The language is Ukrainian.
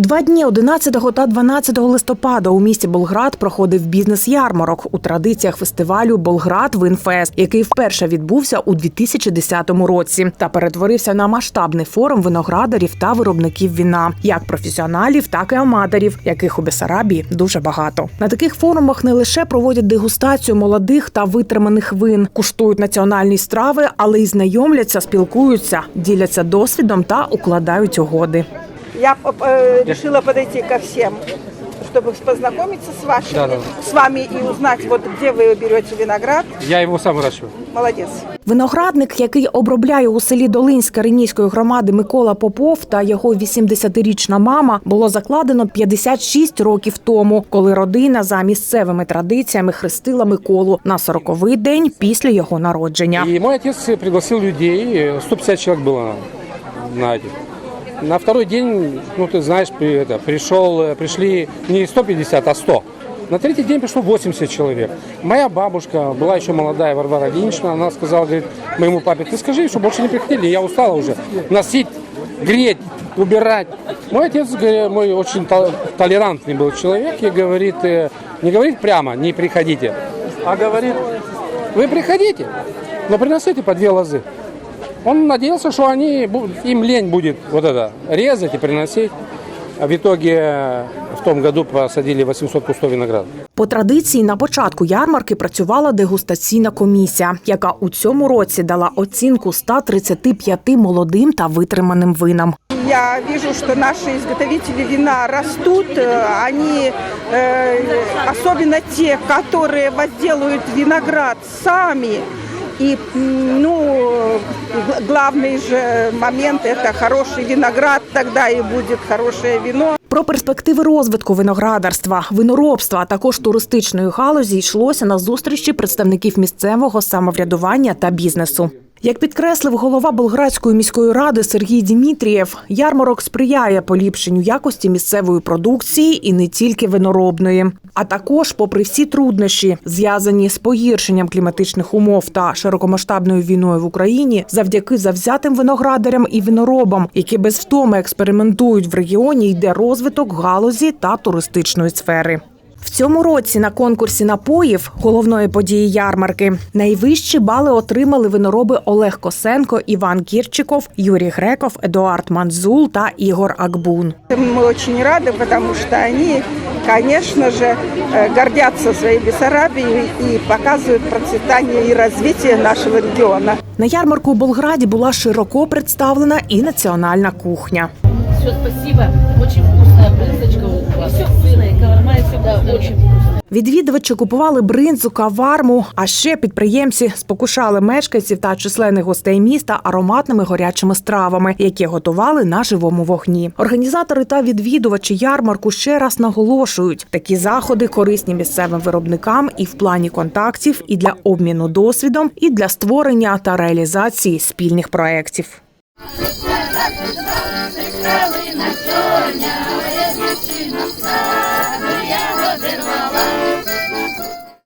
Два дні 11 та 12 листопада у місті Болград проходив бізнес-ярмарок у традиціях фестивалю Болград Винфест, який вперше відбувся у 2010 році та перетворився на масштабний форум виноградарів та виробників віна, як професіоналів, так і аматорів, яких у Бесарабії дуже багато. На таких форумах не лише проводять дегустацію молодих та витриманих вин, куштують національні страви, але й знайомляться, спілкуються, діляться досвідом та укладають угоди. Я э, решила подойти ко всем, чтобы познакомиться с вашими, Да, да. с вами и узнать, вот где вы берете виноград. Я его сам выращиваю. Молодец. Виноградник, який обробляє у селі Долинська Ренійської громади Микола Попов та його 80-річна мама, було закладено 56 років тому, коли родина за місцевими традиціями хрестила Миколу на 40-й день після його народження. И мой отец пригласил людей, э, 150 человек было на этих. На второй день, ну ты знаешь, это, пришел, э, пришли не 150, а 100. На третий день пришло 80 человек. Моя бабушка была еще молодая, Варвара Ильинична, она сказала, говорит, моему папе, ты скажи, что больше не приходили, я устала уже носить, греть, убирать. Мой отец, мой очень тол- толерантный был человек, и говорит, э, не говорит прямо, не приходите, а говорит, вы приходите, но приносите по две лозы. Он надеялся, что они, бу- им лень будет вот это резать и приносить. А в итоге э, в том году посадили 800 кустов винограда. По традиції на початку ярмарки працювала дегустаційна комісія, яка у цьому році дала оцінку 135 молодим та витриманим винам. Я вижу, что наши изготовители вина растут. Э, Они, э, особенно те, которые возделывают виноград сами. И, м, ну, г- главный же момент – это хороший виноград, тогда и будет хорошее вино. Про перспективи розвитку виноградарства, виноробства, а також туристичної галузі йшлося на зустрічі представників місцевого самоврядування та бізнесу. Як підкреслив голова Болградської міської ради Сергій Дімітрієв, ярмарок сприяє поліпшенню якості місцевої продукції і не тільки виноробної, а також, попри всі труднощі, зв'язані з погіршенням кліматичних умов та широкомасштабною війною в Україні, завдяки завзятим виноградарям і виноробам, які без втоми експериментують в регіоні, йде розвиток галузі та туристичної сфери. В цьому році на конкурсі напоїв головної події ярмарки найвищі бали отримали винороби Олег Косенко, Іван Кірчиков, Юрій Греков, Едуард Манзул та Ігор Акбун. Мы очень рады, потому что они, конечно же, э, гордятся своей Бессарабией и показывают процветание и развитие нашего региона. На ярмарку у Болграді була широко представлена і національна кухня. Все, спасибо. Очень вкусная брынзочка у вас. Все Відвідувачі купували бринзу, каварму, а ще підприємці спокушали мешканців та численних гостей міста ароматними горячими стравами, які готували на живому вогні. Організатори та відвідувачі ярмарку ще раз наголошують, такі заходи корисні місцевим виробникам і в плані контактів, і для обміну досвідом, і для створення та реалізації спільних проєктів.